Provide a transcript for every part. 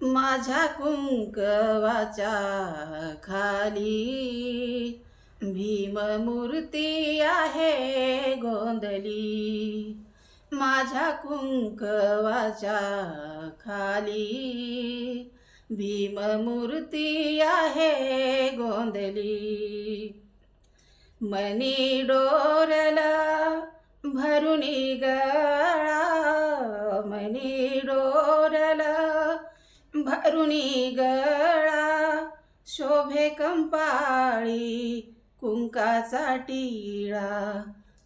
माझ्या कुंकवाच्या खाली भीममूर्ती आहे गोंधली माझ्या कुंकवाच्या खाली भीममूर्ती आहे गोंधली मनी डोरला भरुनी गळा मनी डोर भरुनी गळा शोभे कंपाळी कुंकाचा टिळा.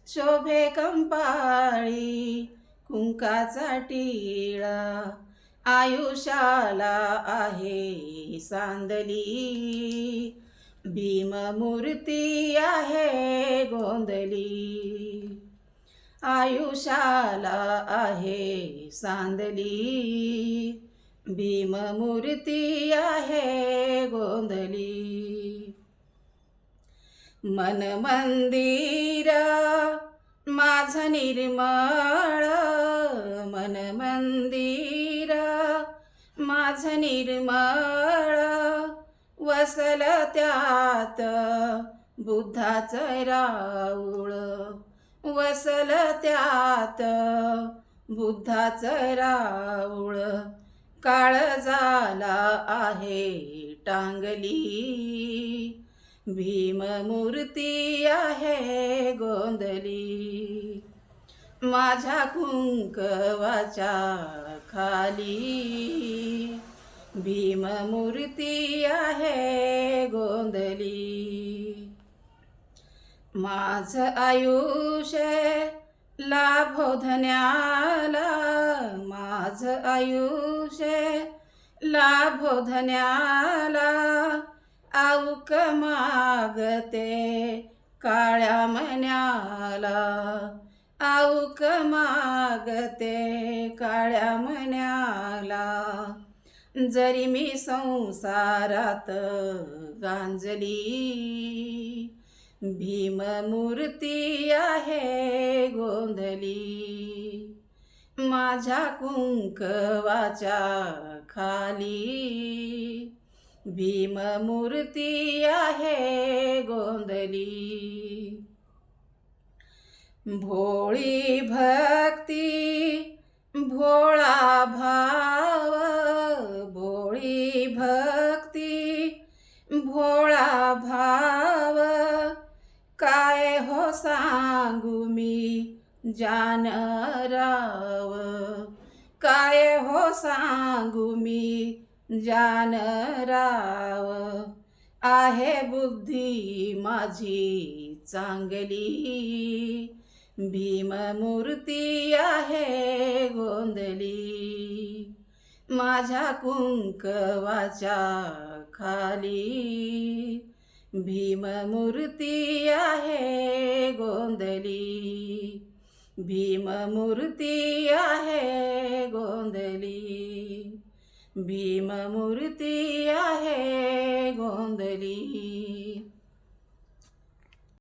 शोभे कंपाळी कुंकाचा टिळा. आयुष्याला आहे सांदली. भीममूर्ती आहे गोंदली. आयुष्याला आहे सांदली. भीममूर्ती आहे गोंधली. मन मंदिर माझ निर्मळ. मन मंदिर माझ निर्मळ. वसल त्यात बुद्धाचं राऊळ. वसल त्यात बुद्धाचं राऊळ. काळ झाला आहे टांगली. भीममूर्ती आहे गोंधली माझ्या कुंकवाच्या खाली भीममूर्ती आहे गोंधली माझ आयुष्य लाभोधन्याला माझ माझ आयुष्य लाभो धन्याला आऊक मागते काळ्या मन्याला. आऊक मागते काळ्या मन्याला. जरी मी संसारात गांजली भीममूर्ती आहे गोंधली. माझ्या कुंकवाच्या खाली भीममूर्ती आहे गोंधली भोळी भक्ती भोळा भाव भोळी भक्ती भोळा भाव. काय हो सांगू मी? जानराव काय हो सांगू मी? जान राव आहे बुद्धी माझी चांगली. भीममूर्ती आहे गोंधली माझ्या कुंकवाच्या खाली. भीममूर्ती आहे गोंधली भीममूर्ती आहे गोंधली भीममूर्ती आहे गोंधली